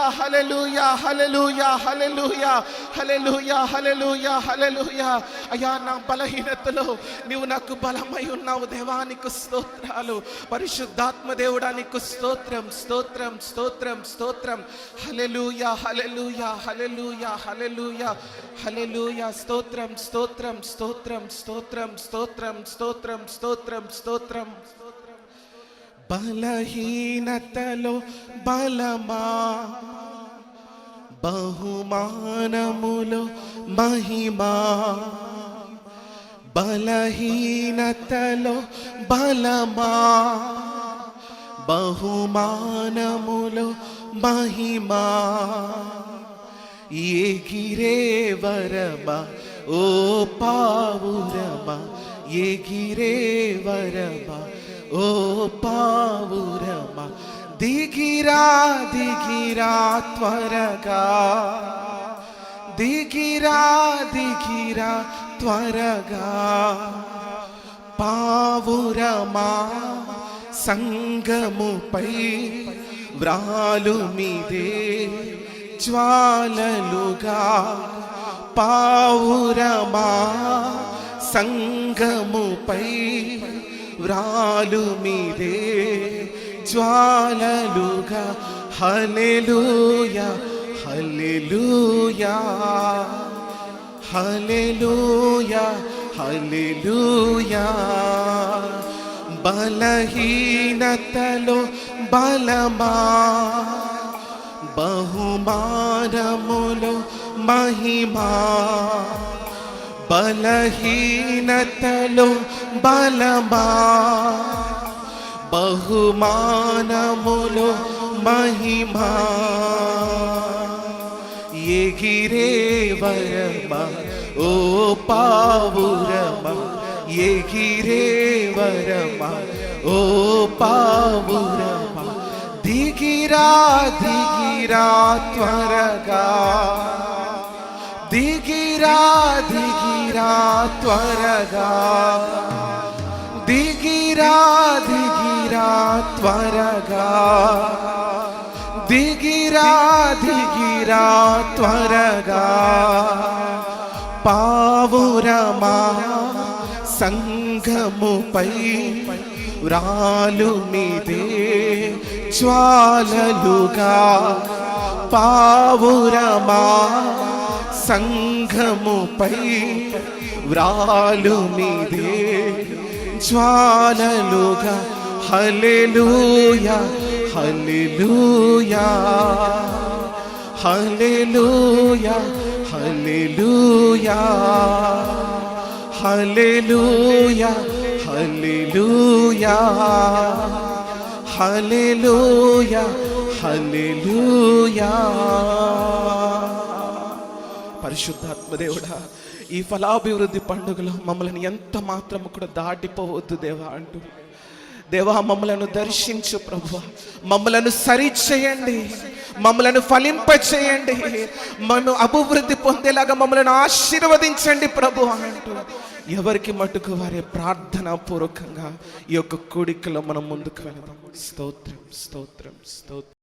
హల్లెలూయా హల్లెలూయా హల్లెలూయా హల్లెలూయా హల్లెలూయా హల్లెలూయా. అయ్యా నా బలహీనతలో నీవు నాకు బలమై ఉన్నావు దేవానికి స్తోత్రాలు. పరిశుద్ధాత్మ దేవుడానికి స్తోత్రం స్తోత్రం స్తోత్రం స్తోత్రం. Hallelujah hallelujah hallelujah hallelujah hallelujah. స్తోత్రం స్తోత్రం స్తోత్రం స్తోత్రం స్తోత్రం స్తోత్రం స్తోత్రం స్తోత్రం. బలహీనతలో బలమా? బహుమానములో మహిమా? బలహీనతలో బలమా? బహుమానములో మహిమా? ఎగిరే వరమా? ఓ పావురమా ఎగిరే వరమా. ఓ పావురమా దిగిరా దిగిరా త్వరగా. దిగిరా దిగిరా త్వరగా. పావురమా సంగముపై వ్రాలు మీదే జ్వాలలుగా. పావురమా సంగముపై తీవ్రాలు మీరే. జ్వాలలుగా హలెలుయా హలెలుయా హలెలుయా హలెలుయా బలహీనతలో బలమా బహుమానములో మహిమా. బలహీనతలో బలమా? బహుమానములో మహిమా? ఎగిరే వరమా? ఓ పావురమా? ఎగిరే వరమా? ఓ పావురమా? దిగిరా దిగిరా త్వరగా. దిగిరా దిగిరా త్వరగా. దిగిరా దిగిరా త్వరగా. దిగిరా దిగిరా త్వరగా. పావురమా సంఘముపై రాలు మీదే జ్వాలలుగా. పావురమా సంఘముపై వ్రాలు మీదే జ్వాలలుగా. హల్లెలూయా హల్లెలూయా హల్లెలూయా హల్లెలూయా హల్లెలూయా హల్లెలూయా హల్లెలూయా హల్లెలూయా. పరిశుద్ధాత్మదేవుడా ఈ ఫలాభివృద్ధి పండుగలో మమ్మల్ని ఎంత మాత్రం కూడా దాటిపోవద్దు దేవా అంటూ. దేవా మమ్మలను దర్శించు ప్రభు మమ్మలను సరిచేయండి మమ్మలను ఫలింపచేయండి. మేము అభివృద్ధి పొందేలాగా మమ్మలను ఆశీర్వదించండి ప్రభు అంటూ. ఎవరికి మటుకు వారి ప్రార్థన పూర్వకంగా ఈ యొక్క కోడికలో మనం ముందుకు వెళదాం. స్తోత్రం స్తోత్రం స్తోత్రం.